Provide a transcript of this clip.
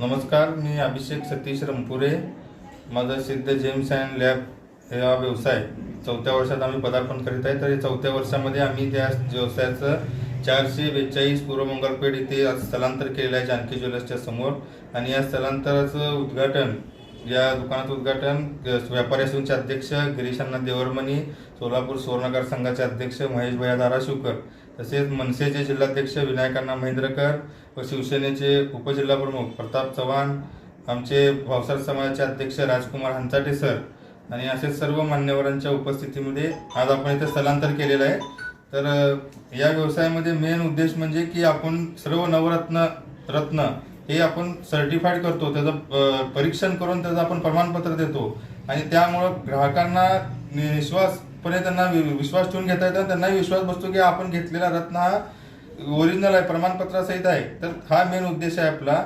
नमस्कार मी अभिषेक सतीश रंपुरे माझा सिद्ध जेम्स अँड लॅब हे हा व्यवसाय. चौथ्या वर्षात आम्ही पदार्पण करीत आहे. तर चौथ्या वर्षामध्ये आम्ही त्या व्यवसायाचं चारशे बेचाळीस पूर्व मंगळपेठ इथे स्थलांतर केलेलं आहे जानकी ज्वेलर्सच्या समोर. आणि या स्थलांतराचं उद्घाटन या दुकानाचं उद्घाटन व्यापारी असूनचे अध्यक्ष गिरीशांना देवरमणी सोलापूर सुवर्णकार संघाचे अध्यक्ष महेश भैया धाराशिवकर तसेच मनसेचे जिल्हाध्यक्ष विनायकांना महेंद्रकर व शिवसेनेचे उपजिल्हाप्रमुख प्रताप चव्हाण आमचे भावसार समाजाचे अध्यक्ष राजकुमार हंचाटे सर आणि असे सर्व मान्यवरांच्या उपस्थितीमध्ये आज आपण इथे स्थलांतर केलेलं आहे. तर या व्यवसायामध्ये मेन उद्देश म्हणजे की आपण सर्व नवरत्न रत्न हे आपण सर्टिफाईड करतो त्याचं परीक्षण करून त्याचं आपण प्रमाणपत्र देतो. आणि त्यामुळं ग्राहकांना विश्वासपणे त्यांना वि- विश्वास ठेवून घेता येतो त्यांनाही विश्वास बसतो की आपण घेतलेला रत्न हा ओरिजिनल आहे प्रमाणपत्रासहित आहे. तर हा मेन उद्देश आहे आपला.